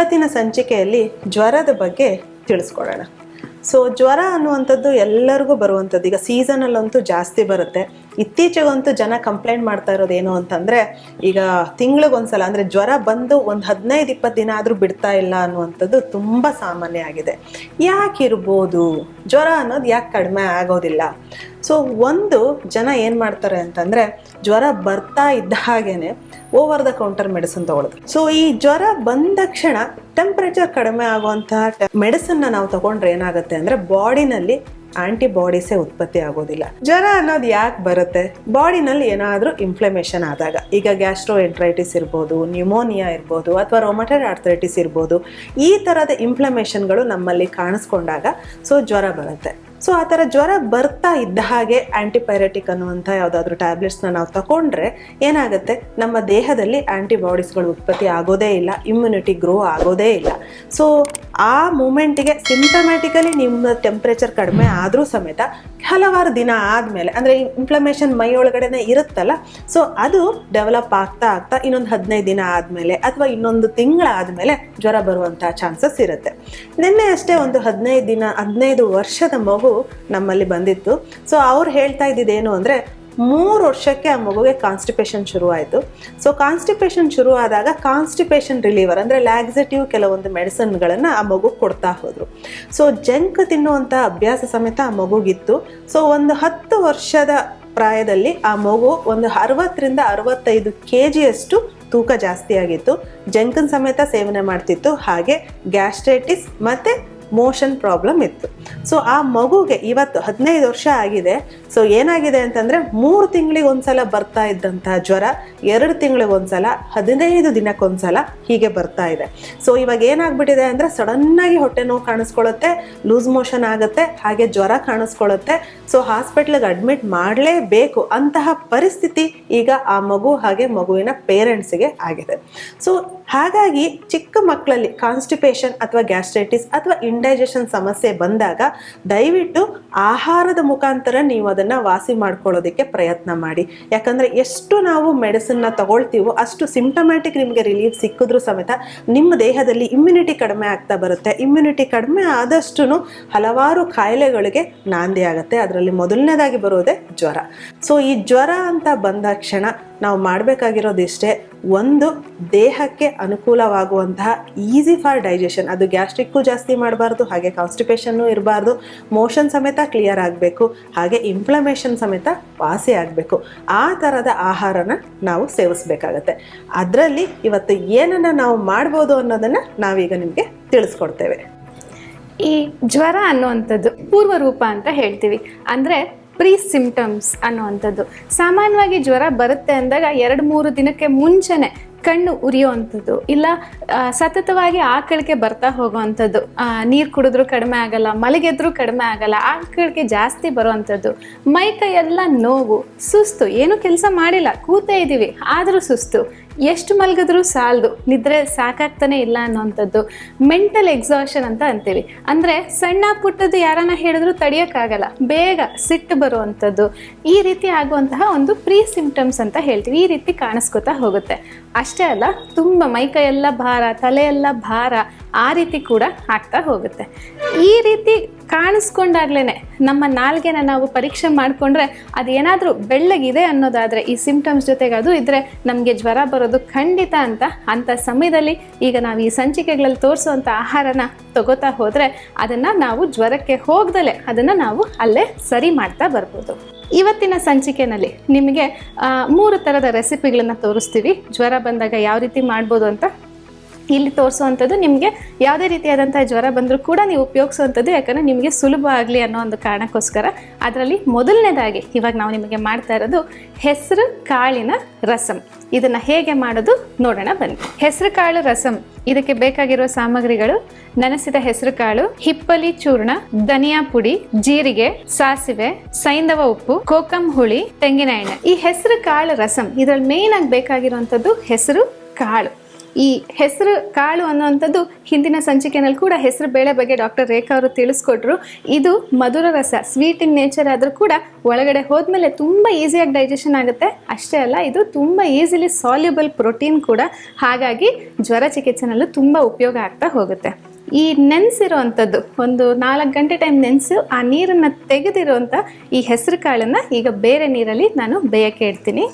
ಇವತ್ತಿನ ಸಂಚಿಕೆಯಲ್ಲಿ ಜ್ವರದ ಬಗ್ಗೆ ತಿಳಿಸ್ಕೊಡೋಣ ಸೊ ಜ್ವರ ಅನ್ನುವಂಥದ್ದು ಎಲ್ಲರಿಗೂ ಬರುವಂಥದ್ದು. ಈಗ ಸೀಸನಲ್ಲಂತೂ ಜಾಸ್ತಿ ಬರುತ್ತೆ. ಇತ್ತೀಚೆಗಂತೂ ಜನ ಕಂಪ್ಲೇಂಟ್ ಮಾಡ್ತಾ ಇರೋದು ಏನು ಅಂತಂದರೆ, ಈಗ ತಿಂಗಳಿಗೊಂದ್ಸಲ ಅಂದರೆ ಜ್ವರ ಬಂದು ಒಂದು ಹದಿನೈದು ಇಪ್ಪತ್ತು ದಿನ ಆದರೂ ಬಿಡ್ತಾ ಇಲ್ಲ ಅನ್ನುವಂಥದ್ದು ತುಂಬ ಸಾಮಾನ್ಯ ಆಗಿದೆ. ಯಾಕಿರ್ಬೋದು? ಜ್ವರ ಅನ್ನೋದು ಯಾಕೆ ಕಡಿಮೆ ಆಗೋದಿಲ್ಲ? ಸೊ ಒಂದು ಜನ ಏನು ಮಾಡ್ತಾರೆ ಅಂತಂದರೆ, ಜ್ವರ ಬರ್ತಾ ಇದ್ದ ಹಾಗೇನೆ ಓವರ್ ದ ಕೌಂಟರ್ ಮೆಡಿಸಿನ್ ತಗೊಳ್ಳೋದು ಸೊ ಈ ಜ್ವರ ಬಂದ ತಕ್ಷಣ ಟೆಂಪ್ರೇಚರ್ ಕಡಿಮೆ ಆಗುವಂತಹ ಮೆಡಿಸಿನ್ನ ನಾವು ತಗೊಂಡ್ರೆ ಏನಾಗುತ್ತೆ ಅಂದರೆ ಬಾಡಿನಲ್ಲಿ ಆಂಟಿಬಾಡೀಸೇ ಉತ್ಪತ್ತಿ ಆಗೋದಿಲ್ಲ. ಜ್ವರ ಅನ್ನೋದು ಯಾಕೆ ಬರುತ್ತೆ? ಬಾಡಿನಲ್ಲಿ ಏನಾದರೂ ಇನ್ಫ್ಲಮೇಷನ್ ಆದಾಗ, ಈಗ ಗ್ಯಾಸ್ಟ್ರೋ ಎಂಟ್ರೈಟಿಸ್ ಇರ್ಬೋದು, ನ್ಯೂಮೋನಿಯಾ ಇರ್ಬೋದು, ಅಥವಾ ರೊಮಟೆಡ್ ಆರ್ಥರೈಟಿಸ್ ಇರ್ಬೋದು, ಈ ಥರದ ಇನ್ಫ್ಲಮೇಷನ್ಗಳು ನಮ್ಮಲ್ಲಿ ಕಾಣಿಸ್ಕೊಂಡಾಗ, ಸೊ ಜ್ವರ ಬರುತ್ತೆ. ಸೊ ಆ ಥರ ಜ್ವರ ಬರ್ತಾ ಇದ್ದ ಹಾಗೆ ಆ್ಯಂಟಿಪೈರೆಟಿಕ್ ಅನ್ನುವಂಥ ಯಾವುದಾದ್ರೂ ಟ್ಯಾಬ್ಲೆಟ್ಸ್ನ ನಾವು ತಗೊಂಡ್ರೆ ಏನಾಗುತ್ತೆ? ನಮ್ಮ ದೇಹದಲ್ಲಿ ಆ್ಯಂಟಿಬಾಡೀಸ್ಗಳು ಉತ್ಪತ್ತಿ ಆಗೋದೇ ಇಲ್ಲ ಇಮ್ಯುನಿಟಿ ಗ್ರೋ ಆಗೋದೇ ಇಲ್ಲ. ಸೊ ಆ ಮೂಮೆಂಟಿಗೆ ಸಿಂಪ್ಟಮ್ಯಾಟಿಕಲಿ ನಿಮ್ಮ ಟೆಂಪ್ರೇಚರ್ ಕಡಿಮೆ ಆದರೂ ಸಮೇತ ಹಲವಾರು ದಿನ ಆದಮೇಲೆ, ಅಂದರೆ ಇನ್ಫ್ಲಮೇಷನ್ ಮೈ ಒಳಗಡೆನೆ ಇರುತ್ತಲ್ಲ ಸೊ ಅದು ಡೆವಲಪ್ ಆಗ್ತಾ ಆಗ್ತಾ ಇನ್ನೊಂದು ಹದಿನೈದು ದಿನ ಆದಮೇಲೆ ಅಥವಾ ಇನ್ನೊಂದು ತಿಂಗಳಾದಮೇಲೆ ಜ್ವರ ಬರುವಂಥ ಚಾನ್ಸಸ್ ಇರುತ್ತೆ. ನಿನ್ನೆ ಅಷ್ಟೇ ಒಂದು ಹದಿನೈದು ದಿನ, ಹದಿನೈದು ವರ್ಷದ ಮಗು ನಮ್ಮಲ್ಲಿ ಬಂದಿತ್ತು. ಸೊ ಅವ್ರು ಹೇಳ್ತಾ ಇದ್ದಿದ್ದೇನು ಅಂದರೆ, ಮೂರು ವರ್ಷಕ್ಕೆ ಆ ಮಗುಗೆ ಕಾನ್ಸ್ಟಿಪೇಷನ್ ಶುರುವಾಯಿತು. ಸೊ ಕಾನ್ಸ್ಟಿಪೇಷನ್ ಶುರು ಆದಾಗ ಕಾನ್ಸ್ಟಿಪೇಷನ್ ರಿಲೀವರ್ ಅಂದರೆ ಲ್ಯಾಕ್ಸೇಟಿವ್ ಕೆಲವೊಂದು ಮೆಡಿಸನ್ಗಳನ್ನು ಆ ಮಗು ಕೊಡ್ತಾ ಹೋದರು. ಸೊ ಜಂಕ್ ತಿನ್ನುವಂಥ ಅಭ್ಯಾಸ ಸಮೇತ ಆ ಮಗುಗಿತ್ತು. ಸೊ ಒಂದು ಹತ್ತು ವರ್ಷದ ಪ್ರಾಯದಲ್ಲಿ ಆ ಮಗು ಒಂದು ಅರವತ್ತರಿಂದ ಅರವತ್ತೈದು ಕೆ ಜಿಯಷ್ಟು ತೂಕ ಜಾಸ್ತಿ ಆಗಿತ್ತು ಜಂಕನ್ ಸಮೇತ ಸೇವನೆ ಮಾಡ್ತಿತ್ತು. ಹಾಗೆ ಗ್ಯಾಸ್ಟ್ರೈಟಿಸ್ ಮತ್ತು ಮೋಷನ್ ಪ್ರಾಬ್ಲಮ್ ಇತ್ತು. ಸೊ ಆ ಮಗುಗೆ ಇವತ್ತು ಹದಿನೈದು ವರ್ಷ ಆಗಿದೆ. ಸೊ ಏನಾಗಿದೆ ಅಂತಂದರೆ ಮೂರು ತಿಂಗಳಿಗೆ ಒಂದ್ಸಲ ಬರ್ತಾ ಇದ್ದಂಥ ಜ್ವರ, ಎರಡು ತಿಂಗಳಿಗೆ ಒಂದ್ಸಲ, ಹದಿನೈದು ದಿನಕ್ಕೊಂದ್ಸಲ ಹೀಗೆ ಬರ್ತಾ ಇದೆ. ಸೊ ಇವಾಗ ಏನಾಗ್ಬಿಟ್ಟಿದೆ ಅಂದರೆ ಸಡನ್ನಾಗಿ ಹೊಟ್ಟೆ ನೋವು ಕಾಣಿಸ್ಕೊಳ್ಳುತ್ತೆ, ಲೂಸ್ ಮೋಷನ್ ಆಗುತ್ತೆ, ಹಾಗೆ ಜ್ವರ ಕಾಣಿಸ್ಕೊಳ್ಳುತ್ತೆ. ಸೊ ಹಾಸ್ಪಿಟ್ಲಿಗೆ ಅಡ್ಮಿಟ್ ಮಾಡಲೇಬೇಕು ಅಂತಹ ಪರಿಸ್ಥಿತಿ ಈಗ ಆ ಮಗು ಹಾಗೆ ಮಗುವಿನ ಪೇರೆಂಟ್ಸಿಗೆ ಆಗಿದೆ. ಸೊ ಹಾಗಾಗಿ ಚಿಕ್ಕ ಮಕ್ಕಳಲ್ಲಿ ಕಾನ್ಸ್ಟಿಪೇಷನ್ ಅಥವಾ ಗ್ಯಾಸ್ಟ್ರೈಟಿಸ್ ಅಥವಾ ಇಂಡೈಜೆಷನ್ ಸಮಸ್ಯೆ ಬಂದಾಗ ದಯವಿಟ್ಟು ಆಹಾರದ ಮುಖಾಂತರ ನೀವು ವಾಸಿ ಮಾಡ್ಕೊಳ್ಳೋದಕ್ಕೆ ಪ್ರಯತ್ನ ಮಾಡಿ. ಯಾಕಂದರೆ ಎಷ್ಟು ನಾವು ಮೆಡಿಸಿನ್ನ ತಗೊಳ್ತೀವೋ ಅಷ್ಟು ಸಿಂಟಮ್ಯಾಟಿಕ್ ನಿಮಗೆ ರಿಲೀಫ್ ಸಿಕ್ಕಿದ್ರೂ ಸಮೇತ ನಿಮ್ಮ ದೇಹದಲ್ಲಿ ಇಮ್ಯುನಿಟಿ ಕಡಿಮೆ ಆಗ್ತಾ ಬರುತ್ತೆ. ಇಮ್ಯುನಿಟಿ ಕಡಿಮೆ ಆದಷ್ಟು ಹಲವಾರು ಕಾಯಿಲೆಗಳಿಗೆ ನಾಂದಿ ಆಗುತ್ತೆ. ಅದರಲ್ಲಿ ಮೊದಲನೇದಾಗಿ ಬರೋದೇ ಜ್ವರ. ಸೊ ಈ ಜ್ವರ ಅಂತ ಬಂದ ಕ್ಷಣ ನಾವು ಮಾಡಬೇಕಾಗಿರೋದು ಇಷ್ಟೇ ಒಂದು ದೇಹಕ್ಕೆ ಅನುಕೂಲವಾಗುವಂತಹ ಈಸಿ ಫಾರ್ ಡೈಜೆಷನ್ ಅದು ಗ್ಯಾಸ್ಟ್ರಿಕ್ಕೂ ಜಾಸ್ತಿ ಮಾಡಬಾರ್ದು, ಹಾಗೆ ಕಾನ್ಸ್ಟಿಪೇಷನ್ನು ಇರಬಾರ್ದು. ಮೋಷನ್ ಸಮೇತ ಕ್ಲಿಯರ್ ಆಗಬೇಕು, ಹಾಗೆ ಇನ್ಫ್ಲಮೇಷನ್ ಸಮೇತ ವಾಸಿ ಆಗಬೇಕು. ಆ ಥರದ ಆಹಾರನ ನಾವು ಸೇವಿಸ್ಬೇಕಾಗತ್ತೆ. ಅದರಲ್ಲಿ ಇವತ್ತು ಏನನ್ನು ನಾವು ಮಾಡ್ಬೋದು ಅನ್ನೋದನ್ನು ನಾವೀಗ ನಿಮಗೆ ತಿಳಿಸ್ಕೊಡ್ತೇವೆ. ಈ ಜ್ವರ ಅನ್ನುವಂಥದ್ದು ಪೂರ್ವ ರೂಪ ಅಂತ ಹೇಳ್ತೀವಿ. ಅಂದರೆ ಪ್ರೀ ಸಿಂಪ್ಟಮ್ಸ್ ಅನ್ನುವಂಥದ್ದು. ಸಾಮಾನ್ಯವಾಗಿ ಜ್ವರ ಬರುತ್ತೆ ಅಂದಾಗ ಎರಡು ಮೂರು ದಿನಕ್ಕೆ ಮುಂಚೆನೆ ಕಣ್ಣು ಉರಿಯುವಂಥದ್ದು. ಇಲ್ಲ ಸತತವಾಗಿ ಆಕಳಿಕೆ ಬರ್ತಾ ಹೋಗುವಂಥದ್ದು. ನೀರು ಕುಡಿದ್ರೂ ಕಡಿಮೆ ಆಗಲ್ಲ, ಮಲಗೆದ್ರೂ ಕಡಿಮೆ ಆಗಲ್ಲ, ಆಕಳಿಕೆ ಜಾಸ್ತಿ ಬರುವಂಥದ್ದು. ಮೈ ಕೈ ಎಲ್ಲ ನೋವು, ಸುಸ್ತು, ಏನು ಕೆಲಸ ಮಾಡಿಲ್ಲ, ಕೂತೇ ಇದ್ದೀವಿ ಆದರೂ ಸುಸ್ತು. ಎಷ್ಟು ಮಲಗಿದ್ರೂ ಸಾಲದು, ನಿದ್ರೆ ಸಾಕಾಗ್ತಾನೆ ಇಲ್ಲ ಅನ್ನೋವಂಥದ್ದು ಮೆಂಟಲ್ ಎಕ್ಸಾಷನ್ ಅಂತ ಅಂತೀವಿ. ಅಂದರೆ ಸಣ್ಣ ಪುಟ್ಟದ್ದು ಯಾರನ್ನ ಹೇಳಿದ್ರು ತಡೆಯೋಕ್ಕಾಗಲ್ಲ, ಬೇಗ ಸಿಟ್ಟು ಬರುವಂಥದ್ದು. ಈ ರೀತಿ ಆಗುವಂತಹ ಒಂದು ಪ್ರೀ ಸಿಂಪ್ಟಮ್ಸ್ ಅಂತ ಹೇಳ್ತೀವಿ. ಈ ರೀತಿ ಕಾಣಿಸ್ಕೊತಾ ಹೋಗುತ್ತೆ. ಅಷ್ಟೇ ಅಲ್ಲ, ತುಂಬ ಮೈಕೈ ಎಲ್ಲ ಭಾರ, ತಲೆಯೆಲ್ಲ ಭಾರ ಆ ರೀತಿ ಕೂಡ ಆಗ್ತಾ ಹೋಗುತ್ತೆ. ಈ ರೀತಿ ಕಾಣಿಸ್ಕೊಂಡಾಗ್ಲೇ ನಮ್ಮ ನಾಲ್ಗೆನ ನಾವು ಪರೀಕ್ಷೆ ಮಾಡಿಕೊಂಡ್ರೆ ಅದೇನಾದರೂ ಬೆಳ್ಳಗಿದೆ ಅನ್ನೋದಾದರೆ ಈ ಸಿಂಪ್ಟಮ್ಸ್ ಜೊತೆಗೆ ಅದು ಇದ್ದರೆ ನಮಗೆ ಜ್ವರ ಬರೋದು ಖಂಡಿತ ಅಂತ. ಅಂಥ ಸಮಯದಲ್ಲಿ ಈಗ ನಾವು ಈ ಸಂಚಿಕೆಗಳಲ್ಲಿ ತೋರಿಸುವಂಥ ಆಹಾರನ ತಗೋತಾ ಹೋದರೆ ಅದನ್ನು ನಾವು ಜ್ವರಕ್ಕೆ ಹೋಗ್ದಲೇ ಅದನ್ನು ನಾವು ಅಲ್ಲೇ ಸರಿ ಮಾಡ್ತಾ ಬರ್ಬೋದು. ಇವತ್ತಿನ ಸಂಚಿಕೆನಲ್ಲಿ ನಿಮಗೆ ಮೂರು ಥರದ ರೆಸಿಪಿಗಳನ್ನು ತೋರಿಸ್ತೀವಿ. ಜ್ವರ ಬಂದಾಗ ಯಾವ ರೀತಿ ಮಾಡ್ಬೋದು ಅಂತ ಇಲ್ಲಿ ತೋರಿಸುವಂಥದ್ದು ನಿಮಗೆ ಯಾವುದೇ ರೀತಿಯಾದಂಥ ಜ್ವರ ಬಂದರೂ ಕೂಡ ನೀವು ಉಪಯೋಗಿಸುವಂಥದ್ದು, ಯಾಕಂದರೆ ನಿಮಗೆ ಸುಲಭ ಆಗಲಿ ಅನ್ನೋ ಒಂದು ಕಾರಣಕ್ಕೋಸ್ಕರ. ಅದರಲ್ಲಿ ಮೊದಲನೇದಾಗಿ ಇವಾಗ ನಾವು ನಿಮಗೆ ಮಾಡ್ತಾ ಇರೋದು ಹೆಸರು ಕಾಳಿನ ರಸಂ. ಇದನ್ನು ಹೇಗೆ ಮಾಡೋದು ನೋಡೋಣ ಬನ್ನಿ. ಹೆಸರು ಕಾಳು ರಸಂ. ಇದಕ್ಕೆ ಬೇಕಾಗಿರುವ ಸಾಮಗ್ರಿಗಳು ನೆನೆಸಿದ ಹೆಸರು ಕಾಳು, ಹಿಪ್ಪಲಿ ಚೂರ್ಣ, ಧನಿಯಾ ಪುಡಿ, ಜೀರಿಗೆ, ಸಾಸಿವೆ ಸೈಂಧವ ಉಪ್ಪು, ಕೋಕಂ ಹುಳಿ, ತೆಂಗಿನ ಎಣ್ಣೆ. ಈ ಹೆಸರು ಕಾಳು ರಸಂ, ಇದರಲ್ಲಿ ಮೇನ್ ಆಗಿ ಬೇಕಾಗಿರುವಂಥದ್ದು ಹೆಸರು ಕಾಳು. ಈ ಹೆಸರು ಕಾಳು ಅನ್ನುವಂಥದ್ದು ಹಿಂದಿನ ಸಂಚಿಕೆನಲ್ಲಿ ಕೂಡ ಹೆಸರು ಬೇಳೆ ಬಗ್ಗೆ ಡಾಕ್ಟರ್ ರೇಖಾ ಅವರು ತಿಳಿಸ್ಕೊಟ್ರು. ಇದು ಮಧುರ ರಸ ಸ್ವೀಟ್ ಇನ್ ನೇಚರ್ ಆದರೂ ಕೂಡ ಒಳಗಡೆ ಹೋದ್ಮೇಲೆ ತುಂಬ ಈಸಿಯಾಗಿ ಡೈಜೆಷನ್ ಆಗುತ್ತೆ. ಅಷ್ಟೇ ಅಲ್ಲ, ಇದು ತುಂಬ ಈಸಿಲಿ ಸಾಲ್ಯುಬಲ್ ಪ್ರೋಟೀನ್ ಕೂಡ. ಹಾಗಾಗಿ ಜ್ವರ ಚಿಕಿತ್ಸೆನಲ್ಲೂ ತುಂಬ ಉಪಯೋಗ ಆಗ್ತಾ ಹೋಗುತ್ತೆ. ಈ ನೆನೆಸಿರೋವಂಥದ್ದು, ಒಂದು ನಾಲ್ಕು ಗಂಟೆ ಟೈಮ್ ನೆನೆಸು, ಆ ನೀರನ್ನು ತೆಗೆದಿರುವಂಥ ಈ ಹೆಸರು ಕಾಳನ್ನು ಈಗ ಬೇರೆ ನೀರಲ್ಲಿ ನಾನು ಬೇಯಕ್ಕೆ ಇಡ್ತೀನಿ.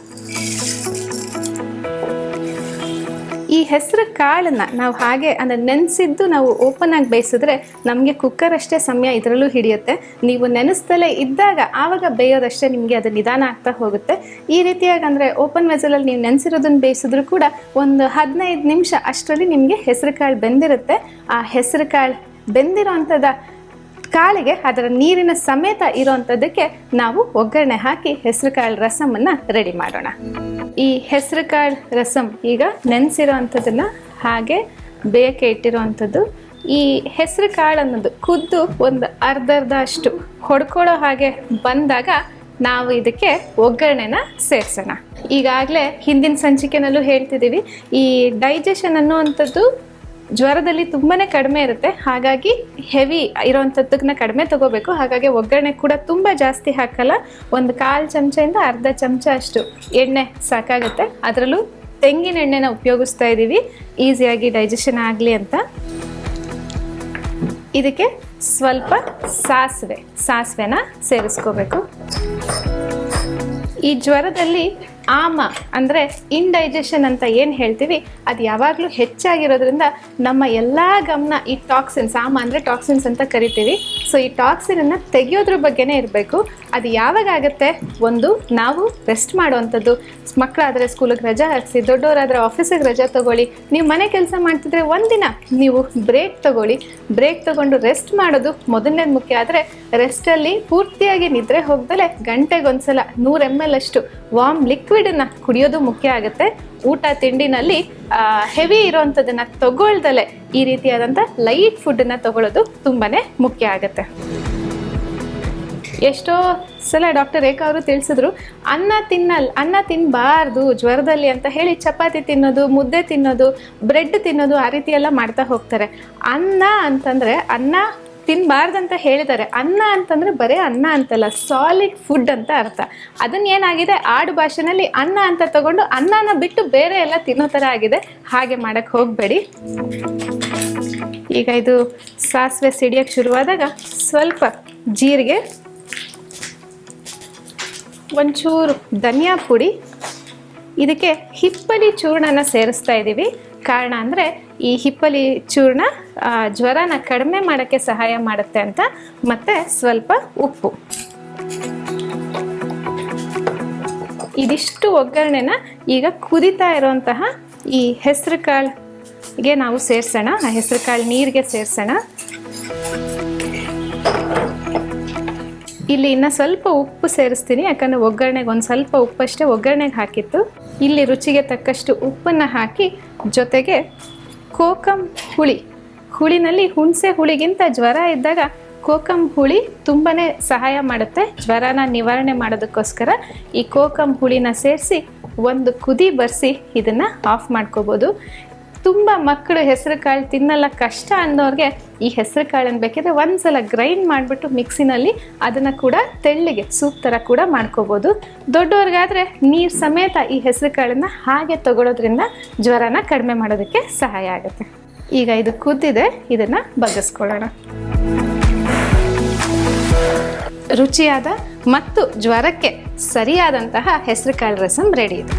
ಈ ಹೆಸರು ಕಾಳನ್ನು ನಾವು ಹಾಗೆ ಅಂದರೆ ನೆನೆಸಿದ್ದು ನಾವು ಓಪನ್ ಆಗಿ ಬೇಯಿಸಿದ್ರೆ ನಮಗೆ ಕುಕ್ಕರ್ ಅಷ್ಟೇ ಸಮಯ ಇದರಲ್ಲೂ ಹಿಡಿಯುತ್ತೆ. ನೀವು ನೆನೆಸ್ತಲೇ ಇದ್ದಾಗ ಆವಾಗ ಬೇಯೋದಷ್ಟೇ ನಿಮಗೆ ಅದು ನಿಧಾನ ಆಗ್ತಾ ಹೋಗುತ್ತೆ. ಈ ರೀತಿಯಾಗಿ ಅಂದರೆ ಓಪನ್ ವೆಸಲಲ್ಲಿ ನೀವು ನೆನೆಸಿರೋದನ್ನು ಬೇಯಿಸಿದ್ರು ಕೂಡ ಒಂದು ಹದಿನೈದು ನಿಮಿಷ ಅಷ್ಟರಲ್ಲಿ ನಿಮಗೆ ಹೆಸರು ಕಾಳು ಬೆಂದಿರುತ್ತೆ. ಆ ಹೆಸರು ಕಾಳು ಬೆಂದಿರೋ ಅಂಥದ್ದು ಕಾಳಿಗೆ ಅದರ ನೀರಿನ ಸಮೇತ ಇರೋವಂಥದ್ದಕ್ಕೆ ನಾವು ಒಗ್ಗರಣೆ ಹಾಕಿ ಹೆಸರು ಕಾಳು ರಸಮನ್ನು ರೆಡಿ ಮಾಡೋಣ. ಈ ಹೆಸರು ಕಾಳು ರಸಮ್ ಈಗ ನೆನೆಸಿರೋ ಅಂಥದನ್ನ ಹಾಗೆ ಬೇಯಕ್ಕೆ ಇಟ್ಟಿರುವಂಥದ್ದು ಈ ಹೆಸರು ಕಾಳು ಅನ್ನೋದು ಖುದ್ದು ಒಂದು ಅರ್ಧ ಅರ್ಧ ಅಷ್ಟು ಹೊಡ್ಕೊಳ್ಳೋ ಹಾಗೆ ಬಂದಾಗ ನಾವು ಇದಕ್ಕೆ ಒಗ್ಗರಣೆನ ಸೇರಿಸೋಣ. ಈಗಾಗಲೇ ಹಿಂದಿನ ಸಂಚಿಕೆನಲ್ಲೂ ಹೇಳ್ತಿದ್ದೀವಿ, ಈ ಡೈಜೆಷನ್ ಅನ್ನುವಂಥದ್ದು ಜ್ವರದಲ್ಲಿ ತುಂಬಾ ಕಡಿಮೆ ಇರುತ್ತೆ. ಹಾಗಾಗಿ ಹೆವಿ ಇರೋವಂಥದ್ದನ್ನ ಕಡಿಮೆ ತಗೋಬೇಕು. ಹಾಗಾಗಿ ಒಗ್ಗರಣೆ ಕೂಡ ತುಂಬ ಜಾಸ್ತಿ ಹಾಕಲ್ಲ. ಒಂದು ಕಾಲು ಚಮಚದಿಂದ ಅರ್ಧ ಚಮಚ ಅಷ್ಟು ಎಣ್ಣೆ ಸಾಕಾಗುತ್ತೆ. ಅದರಲ್ಲೂ ತೆಂಗಿನ ಎಣ್ಣೆನ ಉಪಯೋಗಿಸ್ತಾ ಇದ್ದೀವಿ ಈಸಿಯಾಗಿ ಡೈಜೆಷನ್ ಆಗಲಿ ಅಂತ. ಇದಕ್ಕೆ ಸ್ವಲ್ಪ ಸಾಸಿವೆ, ಸಾಸಿವೆನ ಸೇರಿಸ್ಕೋಬೇಕು. ಈ ಜ್ವರದಲ್ಲಿ ಆಮ ಅಂದರೆ ಇನ್ಡೈಜೆಷನ್ ಅಂತ ಏನು ಹೇಳ್ತೀವಿ? ಅದು ಯಾವಾಗಲೂ ಹೆಚ್ಚಾಗಿರೋದ್ರಿಂದ ನಮ್ಮ ಎಲ್ಲ ಗಮನ ಈ ಟಾಕ್ಸಿನ್ಸ್ ಆಮ ಅಂದರೆ ಟಾಕ್ಸಿನ್ಸ್ ಅಂತ ಕರಿತೀವಿ. ಸೊ ಈ ಟಾಕ್ಸಿನನ್ನು ತೆಗೆಯೋದ್ರ ಬಗ್ಗೆನೇ ಇರಬೇಕು. ಅದು ಯಾವಾಗ ಆಗುತ್ತೆ? ಒಂದು, ನಾವು ರೆಸ್ಟ್ ಮಾಡುವಂಥದ್ದು. ಮಕ್ಕಳಾದರೆ ಸ್ಕೂಲಿಗೆ ರಜಾ ಹಾಕಿಸಿ ದೊಡ್ಡವರಾದರೆ ಆಫೀಸಿಗೆ ರಜಾ ತೊಗೊಳ್ಳಿ. ನೀವು ಮನೆ ಕೆಲಸ ಮಾಡ್ತಿದ್ರೆ ಒಂದಿನ ನೀವು ಬ್ರೇಕ್ ತೊಗೊಳ್ಳಿ. ಬ್ರೇಕ್ ತೊಗೊಂಡು ರೆಸ್ಟ್ ಮಾಡೋದು ಮೊದಲನೇದು ಮುಖ್ಯ ಆದರೆ ರೆಸ್ಟಲ್ಲಿ ಪೂರ್ತಿಯಾಗಿ ನಿದ್ರೆ ಹೋಗ್ದಲೆ ಗಂಟೆಗೊಂದ್ಸಲ ನೂರು ಎಂ ಎಲ್ ಅಷ್ಟು ವಾರ್ಮ್ ಲಿಕ್ವಿಡನ್ನು ಕುಡಿಯೋದು ಮುಖ್ಯ ಆಗುತ್ತೆ. ಊಟ ತಿಂಡಿನಲ್ಲಿ ಹೆವಿ ಇರೋವಂಥದ್ದನ್ನು ತಗೊಳ್ದಲೆ ಈ ರೀತಿಯಾದಂಥ ಲೈಟ್ ಫುಡ್ಡನ್ನು ತಗೊಳ್ಳೋದು ತುಂಬಾ ಮುಖ್ಯ ಆಗುತ್ತೆ. ಎಷ್ಟೋ ಸಲ ಡಾಕ್ಟರ್ ರೇಖಾ ಅವರು ತಿಳಿಸಿದ್ರು, ಅನ್ನ ತಿನ್ನಲ್ ಅನ್ನ ತಿನ್ನಬಾರ್ದು ಜ್ವರದಲ್ಲಿ ಅಂತ ಹೇಳಿ ಚಪಾತಿ ತಿನ್ನೋದು, ಮುದ್ದೆ ತಿನ್ನೋದು, ಬ್ರೆಡ್ ತಿನ್ನೋದು ಆ ರೀತಿ ಎಲ್ಲ ಮಾಡ್ತಾ ಹೋಗ್ತಾರೆ. ಅನ್ನ ಅಂತಂದರೆ ಅನ್ನ ತಿನ್ನಬಾರ್ದಂತ ಹೇಳಿದ್ದಾರೆ. ಅನ್ನ ಅಂತಂದರೆ ಬರೀ ಅನ್ನ ಅಂತಲ್ಲ ಸಾಲಿಡ್ ಫುಡ್ ಅಂತ ಅರ್ಥ. ಅದನ್ನ ಏನಾಗಿದೆ? ಆಡು ಭಾಷೆನಲ್ಲಿ ಅನ್ನ ಅಂತ ತಗೊಂಡು ಅನ್ನನ ಬಿಟ್ಟು ಬೇರೆ ಎಲ್ಲ ತಿನ್ನೋ ಥರ ಆಗಿದೆ. ಹಾಗೆ ಮಾಡಕ್ ಹೋಗಬೇಡಿ. ಈಗ ಇದು ಸಾಸಿವೆ ಸಿಡಿಯೋಕ್ಕೆ ಶುರುವಾದಾಗ ಸ್ವಲ್ಪ ಜೀರಿಗೆ, ಒಂಚೂರು ಧನಿಯಾ ಪುಡಿ. ಇದಕ್ಕೆ ಹಿಪ್ಪಲಿ ಚೂರ್ಣನ ಸೇರಿಸ್ತಾ ಇದ್ದೀವಿ ಕಾರಣ ಅಂದರೆ ಈ ಹಿಪ್ಪಲಿ ಚೂರ್ಣ ಜ್ವರನ ಕಡಿಮೆ ಮಾಡೋಕ್ಕೆ ಸಹಾಯ ಮಾಡುತ್ತೆ ಅಂತ ಮತ್ತೆ ಸ್ವಲ್ಪ ಉಪ್ಪು. ಇದಿಷ್ಟು ಒಗ್ಗರಣೆನ ಈಗ ಕುದಿತಾ ಇರೋಂತಹ ಈ ಹೆಸರು ಕಾಳಿಗೆ ನಾವು ಸೇರ್ಸೋಣ. ಆ ಹೆಸರು ಕಾಳು ನೀರಿಗೆ ಸೇರ್ಸೋಣ. ಇಲ್ಲಿ ಇನ್ನು ಸ್ವಲ್ಪ ಉಪ್ಪು ಸೇರಿಸ್ತೀನಿ, ಯಾಕಂದರೆ ಒಗ್ಗರಣೆಗೆ ಒಂದು ಸ್ವಲ್ಪ ಉಪ್ಪಷ್ಟೇ ಒಗ್ಗರಣೆಗೆ ಹಾಕಿತ್ತು. ಇಲ್ಲಿ ರುಚಿಗೆ ತಕ್ಕಷ್ಟು ಉಪ್ಪನ್ನು ಹಾಕಿ ಜೊತೆಗೆ ಕೋಕಂ ಹುಳಿ. ಹುಳಿನಲ್ಲಿ ಹುಣಸೆ ಹುಳಿಗಿಂತ ಜ್ವರ ಇದ್ದಾಗ ಕೋಕಂ ಹುಳಿ ತುಂಬಾ ಸಹಾಯ ಮಾಡುತ್ತೆ. ಜ್ವರನ ನಿವಾರಣೆ ಮಾಡೋದಕ್ಕೋಸ್ಕರ ಈ ಕೋಕಂ ಹುಳಿನ ಸೇರಿಸಿ ಒಂದು ಕುದಿ ಬರೆಸಿ ಇದನ್ನು ಆಫ್ ಮಾಡ್ಕೋಬೋದು. ತುಂಬ ಮಕ್ಕಳು ಹೆಸರು ಕಾಳು ತಿನ್ನಲ್ಲ ಕಷ್ಟ ಅನ್ನೋರಿಗೆ ಈ ಹೆಸರು ಕಾಳನ್ನು ಬೇಕಿದ್ರೆ ಒಂದ್ಸಲ ಗ್ರೈಂಡ್ ಮಾಡಿಬಿಟ್ಟು ಮಿಕ್ಸಿನಲ್ಲಿ ಅದನ್ನು ಕೂಡ ತೆಳ್ಳಿಗೆ ಸೂಪ್ ಥರ ಕೂಡ ಮಾಡ್ಕೋಬೋದು. ದೊಡ್ಡವ್ರಿಗಾದರೆ ನೀರು ಸಮೇತ ಈ ಹೆಸರು ಕಾಳನ್ನು ಹಾಗೆ ತಗೊಳ್ಳೋದ್ರಿಂದ ಜ್ವರನ ಕಡಿಮೆ ಮಾಡೋದಕ್ಕೆ ಸಹಾಯ ಆಗುತ್ತೆ. ಈಗ ಇದು ಕುದ್ದಿದೆ, ಇದನ್ನು ಬಗ್ಗಿಸ್ಕೊಳ್ಳೋಣ. ರುಚಿಯಾದ ಮತ್ತು ಜ್ವರಕ್ಕೆ ಸರಿಯಾದಂತಹ ಹೆಸರುಕಾಳು ರಸಂ ರೆಡಿ ಇದೆ.